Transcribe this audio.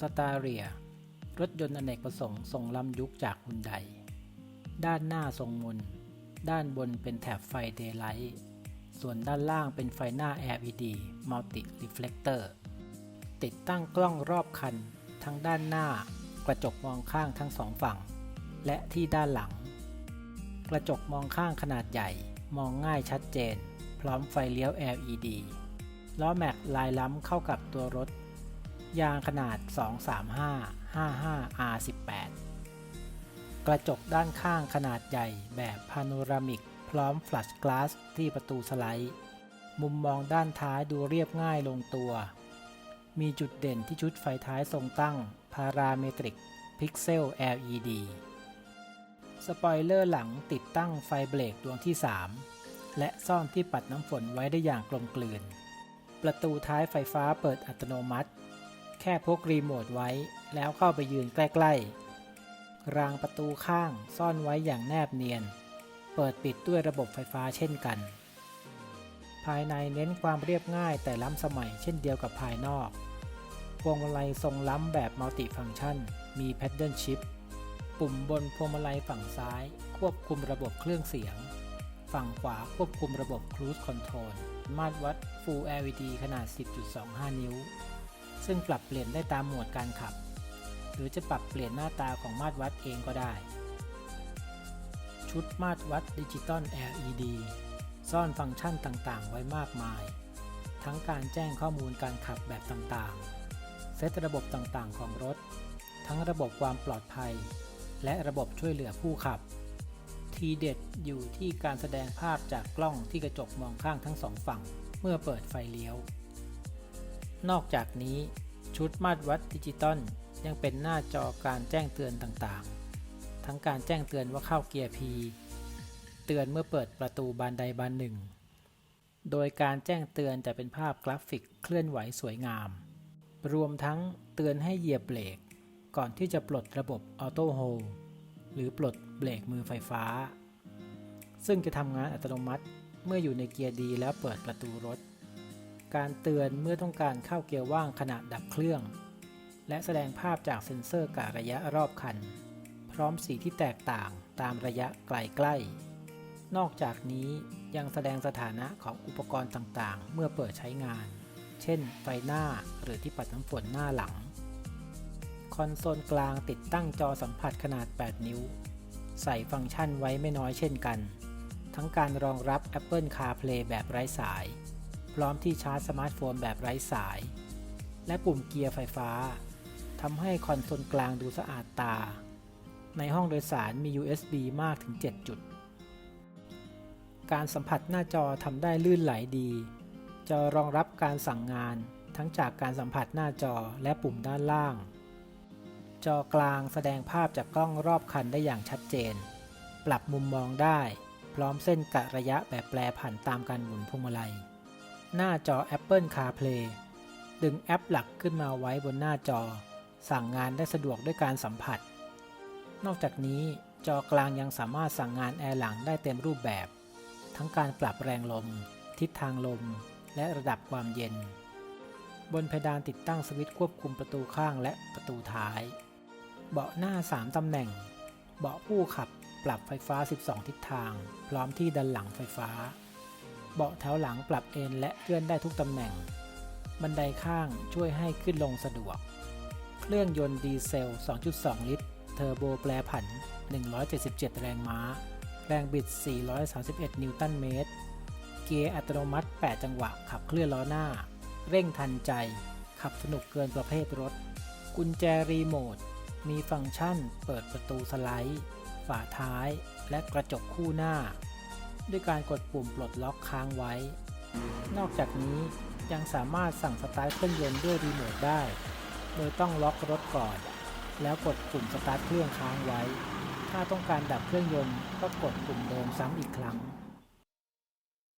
สตาเรีย รถยนต์อเนกประสงค์ทรงล้ำยุคจากฮุนได ด้านหน้าทรงมน ด้านบนเป็นแถบไฟเดย์ไลท์ ส่วนด้านล่างเป็นไฟหน้า LED Multi Reflector ติดตั้งกล้องรอบคัน ทั้งด้านหน้ากระจกมองข้างทั้งสองฝั่ง และที่ด้านหลัง กระจกมองข้างขนาดใหญ่มองง่ายชัดเจน พร้อมไฟเลี้ยว LED ล้อแม็กลายล้ำเข้ากับตัวรถ ยางขนาด 235 55 R18 กระจกด้านข้างขนาดใหญ่แบบพาโนรามิก พร้อมฟลัชกลาสที่ประตูสไลด์ มุมมองด้านท้ายดูเรียบง่ายลงตัว มีจุดเด่นที่ชุดไฟท้ายทรงตั้งพาราเมตริกพิกเซล LED สปอยเลอร์หลังติดตั้งไฟเบรกดวงที่ 3 และซ่อนที่ปัดน้ำฝนไว้ได้อย่างกลมกลืน ประตูท้ายไฟฟ้าเปิดอัตโนมัติ แค่พกรีโมทไว้ แล้วเข้าไปยืนใกล้ๆ รางประตูข้างซ่อนไว้อย่างแนบเนียน เปิดปิดด้วยระบบไฟฟ้าเช่นกัน ภายในเน้นความเรียบง่ายแต่ล้ำสมัยเช่นเดียวกับภายนอกพวงมาลัยทรงล้ำแบบมัลติฟังก์ชัน มีแพดเดิลชิพปุ่มบนพวงมาลัยฝั่งซ้าย ควบคุมระบบเครื่องเสียง ฝั่งขวาควบคุมระบบ Cruise Control มาตรวัด Full LED ขนาด 10.25 นิ้ว ซึ่งปรับเปลี่ยนได้ตามโหมดการขับ หรือจะปรับเปลี่ยนหน้าตาของมาตรวัดเองก็ได้ ชุดมาตรวัดดิจิตอล LED ซ่อนฟังก์ชันต่างๆ ไว้มากมาย ทั้งการแจ้งข้อมูลการขับแบบต่างๆ เซตระบบต่างๆ ของรถ ทั้งระบบความปลอดภัย และระบบช่วยเหลือผู้ขับ ทีเด็ดอยู่ที่การแสดงภาพจากกล้องที่กระจกมองข้างทั้งสองฝั่ง เมื่อเปิดไฟเลี้ยว นอกจากนี้ชุดมาตรวัดดิจิตอลยังเป็นหน้าจอการแจ้งเตือนต่างๆ ทั้งการแจ้งเตือนว่าเข้าเกียร์ P เตือนเมื่อเปิดประตูบานใดบานหนึ่ง โดยการแจ้งเตือนจะเป็นภาพกราฟิกเคลื่อนไหวสวยงาม รวมทั้งเตือนให้เหยียบเบรกก่อนที่จะปลดระบบออโต้โฮลหรือปลดเบรกมือไฟฟ้า ซึ่งจะทำงานอัตโนมัติเมื่ออยู่ในเกียร์ดีแล้วเปิดประตูรถ การเตือนเมื่อต้องการเข้าเกียร์ว่างขณะดับเครื่อง และแสดงภาพจากเซ็นเซอร์กะระยะรอบคัน พร้อมสีที่แตกต่างตามระยะไกลใกล้ นอกจากนี้ยังแสดงสถานะของอุปกรณ์ต่างๆ เมื่อเปิดใช้งาน เช่น ไฟหน้าหรือที่ปัดน้ำฝนหน้าหลัง คอนโซลกลางติดตั้งจอสัมผัสขนาด 8 นิ้ว ใส่ฟังก์ชันไว้ไม่น้อยเช่นกัน ทั้งการรองรับ Apple CarPlay แบบไร้สาย พร้อมที่ชาร์จสมาร์ทโฟนแบบไร้สาย และปุ่มเกียร์ไฟฟ้าทำให้คอนโซลกลางดูสะอาดตา ในห้องโดยสารมี USB มากถึง 7 จุด การสัมผัสหน้าจอทำได้ลื่นไหลดี จอรองรับการสั่งงานทั้งจากการสัมผัสหน้าจอและปุ่มด้านล่าง จอกลางแสดงภาพจากกล้องรอบคันได้อย่างชัดเจน ปรับมุมมองได้ พร้อมเส้นกะระยะแบบแปรผันตามการหมุนพวงมาลัย หน้าจอ Apple CarPlay ดึงแอปหลักขึ้นมาไว้บนหน้าจอ สั่งงานได้สะดวกด้วยการสัมผัส นอกจากนี้จอกลางยังสามารถสั่งงานแอร์หลังได้เต็มรูปแบบ ทั้งการปรับแรงลม ทิศทางลม และระดับความเย็น บนเพดานติดตั้งสวิตช์ควบคุมประตูข้างและประตูท้าย เบาะหน้า 3 ตำแหน่ง เบาะผู้ขับปรับไฟฟ้า 12 ทิศทาง พร้อมที่ดันหลังไฟฟ้า เบาะแถวหลังปรับเอนและเคลื่อนได้ทุกตำแหน่ง บันไดข้างช่วยให้ขึ้นลงสะดวก เครื่องยนต์ดีเซล 2.2 ลิตร เทอร์โบแปรผัน 177 แรงม้า แรงบิด 431 นิวตันเมตร เกียร์อัตโนมัติ 8 จังหวะ ขับเคลื่อนล้อหน้า เร่งทันใจ ขับสนุกเกินประเภทรถ กุญแจรีโมท มีฟังก์ชัน เปิดประตูสไลด์ ฝาท้าย และกระจกคู่หน้า ด้วยการกดปุ่มปลดล็อกค้างไว้ นอกจากนี้ยังสามารถสั่งสตาร์ทเครื่องยนต์ด้วยรีโมทได้ โดยต้องล็อกรถก่อน แล้วกดปุ่มสตาร์ทเครื่องค้างไว้ ถ้าต้องการดับเครื่องยนต์ก็กดปุ่มเดิมซ้ำอีกครั้ง